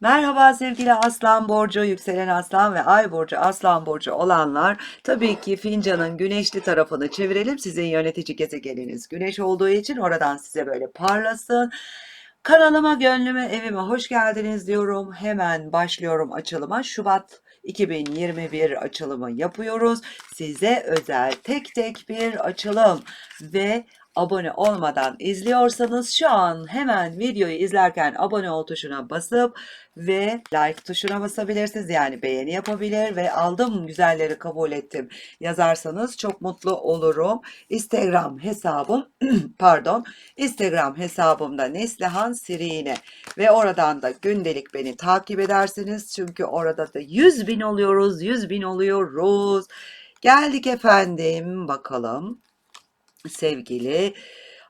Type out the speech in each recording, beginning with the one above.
Merhaba sevgili Aslan Burcu, yükselen Aslan ve Ay Burcu Aslan Burcu olanlar. Tabii ki fincanın güneşli tarafını çevirelim. Sizin yönetici gezegeniniz güneş olduğu için oradan size böyle parlasın. Kanalıma, gönlüme, evime hoş geldiniz diyorum. Hemen başlıyorum açılıma. Şubat 2021 açılımı yapıyoruz. Size özel tek tek bir açılım ve abone olmadan izliyorsanız şu an hemen videoyu izlerken abone ol tuşuna basıp ve like tuşuna basabilirsiniz. Yani beğeni yapabilir ve aldım güzelleri kabul ettim yazarsanız çok mutlu olurum. Instagram hesabım pardon Instagram hesabımda Neslihan Sirine ve oradan da gündelik beni takip edersiniz. Çünkü orada da 100 bin oluyoruz 100 bin oluyoruz. Geldik efendim bakalım sevgili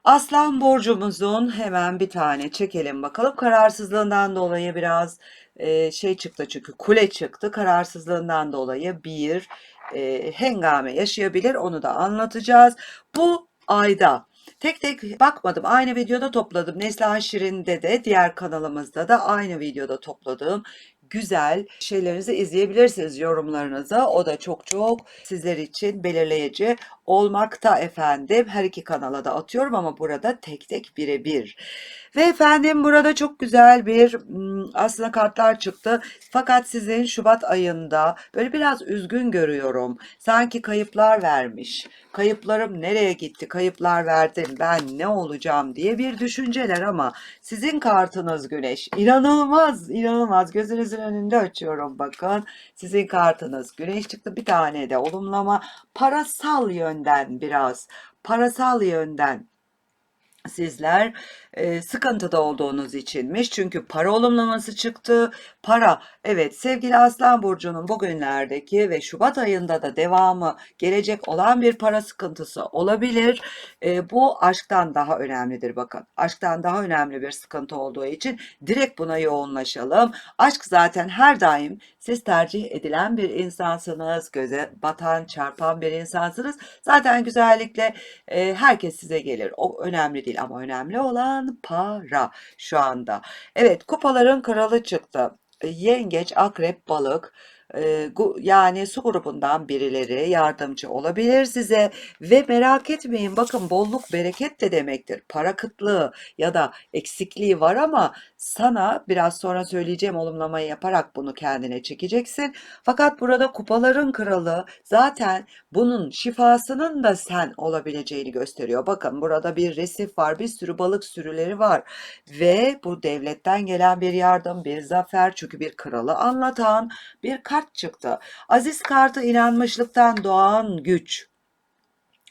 Aslan borcumuzun hemen bir tane çekelim bakalım. Kararsızlığından dolayı biraz e, şey çıktı çünkü kule çıktı. Kararsızlığından dolayı bir e, hengame yaşayabilir. Onu da anlatacağız. Bu ayda Tek tek bakmadım. Aynı videoda topladım. Neslihan Şirin'de de diğer kanalımızda da aynı videoda topladığım güzel şeylerinizi izleyebilirsiniz yorumlarınızı. O da çok çok sizler için belirleyici olmakta efendim. Her iki kanala da atıyorum ama burada tek tek birebir. Ve efendim burada çok güzel bir aslında kartlar çıktı. Fakat sizin Şubat ayında böyle biraz üzgün görüyorum. Sanki kayıplar vermiş. Kayıplarım nereye gitti? Kayıplar verdim. Ben ne olacağım diye bir düşünceler ama sizin kartınız Güneş. İnanılmaz, inanılmaz. Gözünüzün önünde açıyorum bakın. Sizin kartınız Güneş çıktı. Bir tane de olumlama. Parasal yönden biraz. Parasal yönden sizler e, sıkıntıda olduğunuz içinmiş. Çünkü para olumlaması çıktı. Para evet sevgili Aslan Burcu'nun bugünlerdeki ve Şubat ayında da devamı gelecek olan bir para sıkıntısı olabilir. E, bu aşktan daha önemlidir bakın. Aşktan daha önemli bir sıkıntı olduğu için direkt buna yoğunlaşalım. Aşk zaten her daim siz tercih edilen bir insansınız. Göze batan, çarpan bir insansınız. Zaten güzellikle e, herkes size gelir. O önemli değil ama önemli olan para şu anda. Evet kupaların kralı çıktı. Yengeç, akrep, balık yani su grubundan birileri yardımcı olabilir size ve merak etmeyin bakın bolluk bereket de demektir. Para kıtlığı ya da eksikliği var ama sana biraz sonra söyleyeceğim olumlamayı yaparak bunu kendine çekeceksin. Fakat burada kupaların kralı zaten bunun şifasının da sen olabileceğini gösteriyor. Bakın burada bir resif var, bir sürü balık sürüleri var ve bu devletten gelen bir yardım, bir zafer çünkü bir kralı anlatan bir kart çıktı. Aziz kartı inanmışlıktan doğan güç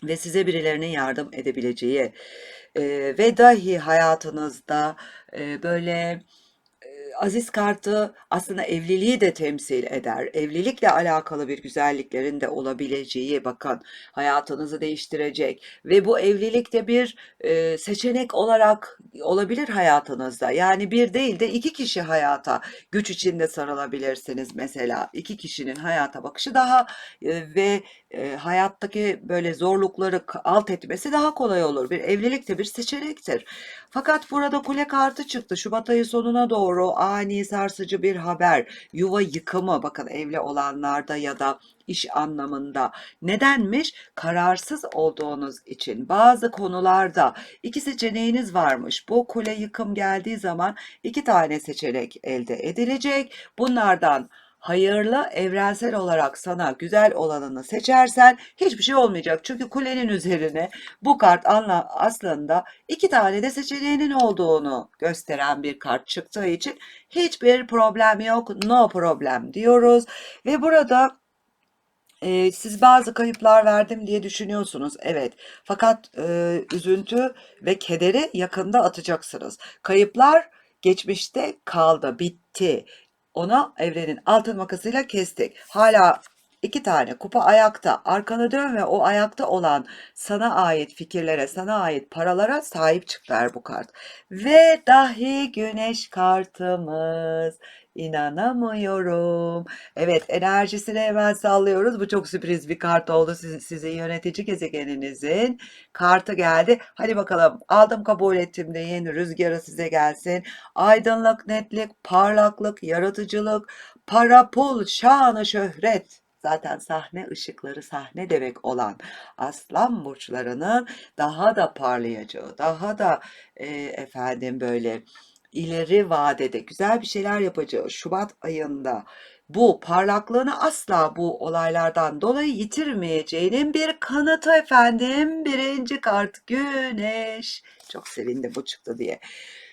ve size birilerinin yardım edebileceği e, ve dahi hayatınızda e, böyle aziz kartı aslında evliliği de temsil eder. Evlilikle alakalı bir güzelliklerin de olabileceği bakın hayatınızı değiştirecek ve bu evlilikte bir e, seçenek olarak olabilir hayatınızda. Yani bir değil de iki kişi hayata güç içinde sarılabilirsiniz mesela. İki kişinin hayata bakışı daha e, ve e, hayattaki böyle zorlukları alt etmesi daha kolay olur. Bir evlilik de bir seçenektir. Fakat burada kule kartı çıktı. Şubat ayı sonuna doğru ani sarsıcı bir haber, yuva yıkımı bakın evli olanlarda ya da iş anlamında. Nedenmiş? Kararsız olduğunuz için bazı konularda iki seçeneğiniz varmış. Bu kule yıkım geldiği zaman iki tane seçenek elde edilecek. Bunlardan hayırlı evrensel olarak sana güzel olanını seçersen hiçbir şey olmayacak. Çünkü kulenin üzerine bu kart anla, aslında iki tane de seçeneğinin olduğunu gösteren bir kart çıktığı için hiçbir problem yok. No problem diyoruz. Ve burada e, siz bazı kayıplar verdim diye düşünüyorsunuz. Evet. Fakat e, üzüntü ve kederi yakında atacaksınız. Kayıplar geçmişte kaldı, bitti. Ona evrenin altın makasıyla kestik. Hala İki tane kupa ayakta. Arkana dön ve o ayakta olan sana ait fikirlere, sana ait paralara sahip çık der bu kart. Ve dahi güneş kartımız. İnanamıyorum. Evet, enerjisini hemen sallıyoruz. Bu çok sürpriz bir kart oldu. Sizin, yönetici gezegeninizin kartı geldi. Hadi bakalım. Aldım kabul ettim deyin. Rüzgarı size gelsin. Aydınlık, netlik, parlaklık, yaratıcılık, para, pul, şanı, şöhret. Zaten sahne ışıkları sahne demek olan aslan burçlarının daha da parlayacağı, daha da e, efendim böyle ileri vadede güzel bir şeyler yapacağı Şubat ayında bu parlaklığını asla bu olaylardan dolayı yitirmeyeceğinin bir kanıtı efendim. Birinci kart Güneş. Çok sevindim bu çıktı diye.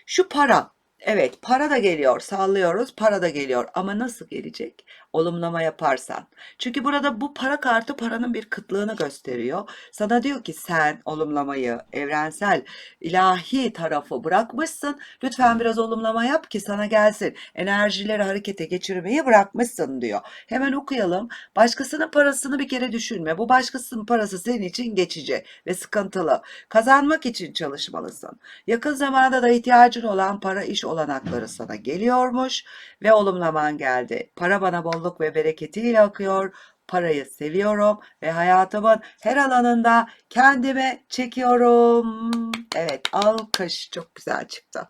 Şu para. Evet para da geliyor sallıyoruz para da geliyor ama nasıl gelecek? Olumlama yaparsan. Çünkü burada bu para kartı paranın bir kıtlığını gösteriyor. Sana diyor ki sen olumlamayı evrensel ilahi tarafı bırakmışsın. Lütfen biraz olumlama yap ki sana gelsin. Enerjileri harekete geçirmeyi bırakmışsın diyor. Hemen okuyalım. Başkasının parasını bir kere düşünme. Bu başkasının parası senin için geçici ve sıkıntılı. Kazanmak için çalışmalısın. Yakın zamanda da ihtiyacın olan para iş olanakları sana geliyormuş ve olumlaman geldi. Para bana bolluk ve bereketiyle akıyor. Parayı seviyorum ve hayatımın her alanında kendime çekiyorum. Evet, alkış çok güzel çıktı.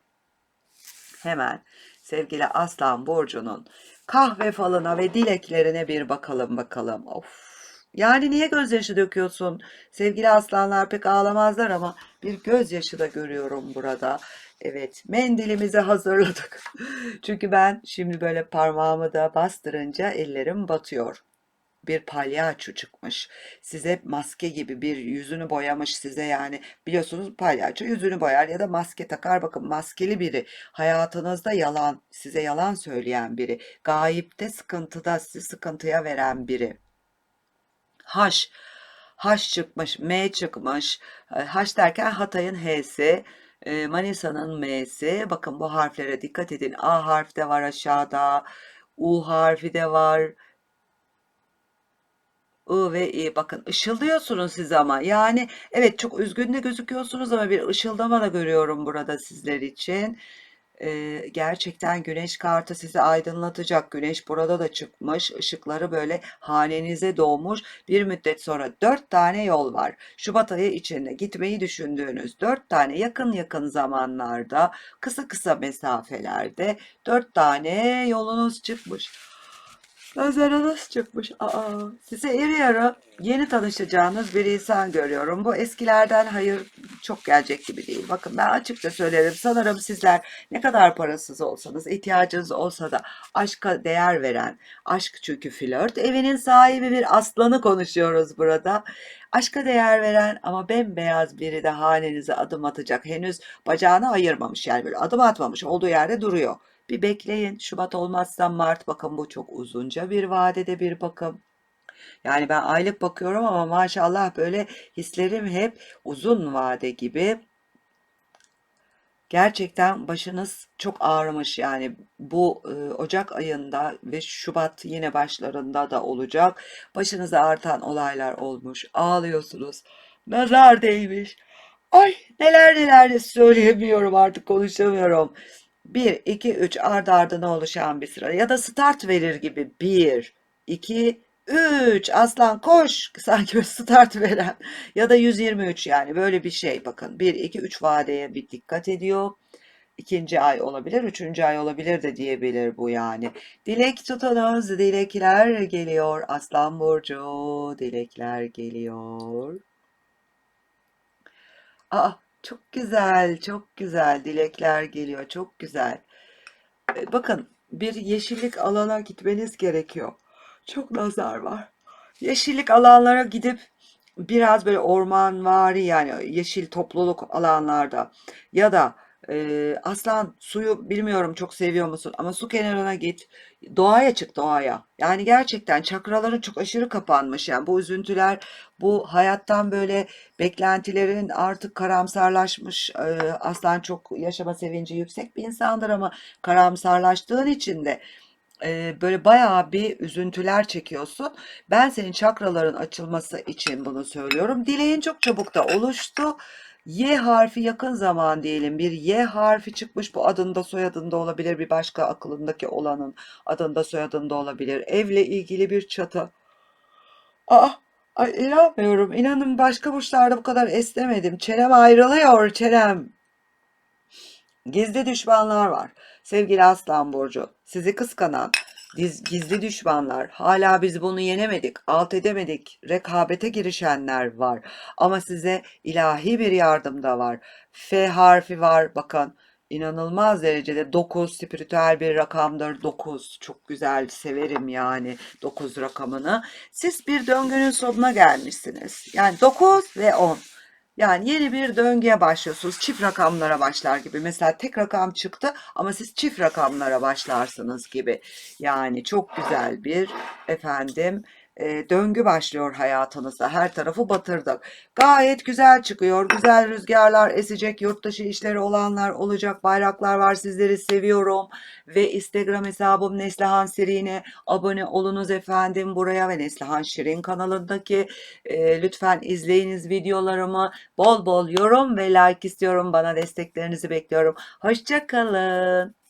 Hemen sevgili Aslan Burcu'nun kahve falına ve dileklerine bir bakalım bakalım. Of. Yani niye gözyaşı döküyorsun? Sevgili aslanlar pek ağlamazlar ama bir gözyaşı da görüyorum burada. Evet, mendilimizi hazırladık. Çünkü ben şimdi böyle parmağımı da bastırınca ellerim batıyor. Bir palyaço çıkmış. Size maske gibi bir yüzünü boyamış size yani. Biliyorsunuz palyaço yüzünü boyar ya da maske takar. Bakın maskeli biri. Hayatınızda yalan, size yalan söyleyen biri. Gayipte sıkıntıda sizi sıkıntıya veren biri. Haş. Haş çıkmış, M çıkmış. Haş derken Hatay'ın H'si. Manisa'nın M'si. Bakın bu harflere dikkat edin. A harfi de var aşağıda. U harfi de var. I ve I bakın ışıldıyorsunuz siz ama yani evet çok üzgün de gözüküyorsunuz ama bir ışıldama da görüyorum burada sizler için. Ee, gerçekten güneş kartı sizi aydınlatacak. Güneş burada da çıkmış. Işıkları böyle hanenize doğmuş. Bir müddet sonra dört tane yol var. Şubat ayı içinde gitmeyi düşündüğünüz dört tane yakın yakın zamanlarda kısa kısa mesafelerde dört tane yolunuz çıkmış. Gözleriniz çıkmış. Aa, size iri yarı yeni tanışacağınız bir insan görüyorum. Bu eskilerden hayır çok gelecek gibi değil. Bakın ben açıkça söylerim. Sanırım sizler ne kadar parasız olsanız, ihtiyacınız olsa da aşka değer veren, aşk çünkü flört, evinin sahibi bir aslanı konuşuyoruz burada. Aşka değer veren ama bembeyaz biri de hanenize adım atacak. Henüz bacağını ayırmamış yani böyle adım atmamış olduğu yerde duruyor. Bir bekleyin. Şubat olmazsa Mart bakın bu çok uzunca bir vadede bir bakım. Yani ben aylık bakıyorum ama maşallah böyle hislerim hep uzun vade gibi. Gerçekten başınız çok ağrımış yani bu e, Ocak ayında ve Şubat yine başlarında da olacak. Başınıza artan olaylar olmuş. Ağlıyorsunuz. Nazar değmiş. Ay neler neler de söyleyemiyorum artık konuşamıyorum. 1, 2, 3 ardı ardına oluşan bir sıra ya da start verir gibi 1, 2, 3 aslan koş sanki start veren ya da 123 yani böyle bir şey bakın 1, 2, 3 vadeye bir dikkat ediyor. İkinci ay olabilir, üçüncü ay olabilir de diyebilir bu yani. Dilek tutunuz, dilekler geliyor. Aslan Burcu, dilekler geliyor. Aa, çok güzel, çok güzel. Dilekler geliyor, çok güzel. E, Bakın, bir yeşillik alana gitmeniz gerekiyor. Çok nazar var. Yeşillik alanlara gidip biraz böyle ormanvari yani yeşil topluluk alanlarda ya da e, aslan suyu bilmiyorum çok seviyor musun ama su kenarına git doğaya çık doğaya yani gerçekten çakraların çok aşırı kapanmış yani bu üzüntüler bu hayattan böyle beklentilerin artık karamsarlaşmış e, aslan çok yaşama sevinci yüksek bir insandır ama karamsarlaştığın için de Eee, böyle bayağı bir üzüntüler çekiyorsun. Ben senin çakraların açılması için bunu söylüyorum. Dileğin çok çabuk da oluştu. Y harfi yakın zaman diyelim bir Y harfi çıkmış bu adında soyadında olabilir bir başka akılındaki olanın adında soyadında olabilir. Evle ilgili bir çatı. Aa, ay inanmıyorum. İnanın başka burçlarda bu kadar esnemedim. Çenem ayrılıyor çenem. Gizli düşmanlar var. Sevgili Aslan Burcu, sizi kıskanan gizli düşmanlar, hala biz bunu yenemedik, alt edemedik, rekabete girişenler var. Ama size ilahi bir yardım da var. F harfi var, bakın inanılmaz derecede 9 spiritüel bir rakamdır. 9 çok güzel, severim yani 9 rakamını. Siz bir döngünün sonuna gelmişsiniz. Yani 9 ve 10. Yani yeni bir döngüye başlıyorsunuz. Çift rakamlara başlar gibi. Mesela tek rakam çıktı ama siz çift rakamlara başlarsınız gibi. Yani çok güzel bir efendim e, döngü başlıyor hayatınızda. Her tarafı batırdık. Gayet güzel çıkıyor. Güzel rüzgarlar esecek. Yurt dışı işleri olanlar olacak. Bayraklar var. Sizleri seviyorum. Ve Instagram hesabım Neslihan Şirin'e abone olunuz efendim. Buraya ve Neslihan Şirin kanalındaki e, lütfen izleyiniz videolarımı. Bol bol yorum ve like istiyorum. Bana desteklerinizi bekliyorum. Hoşça kalın.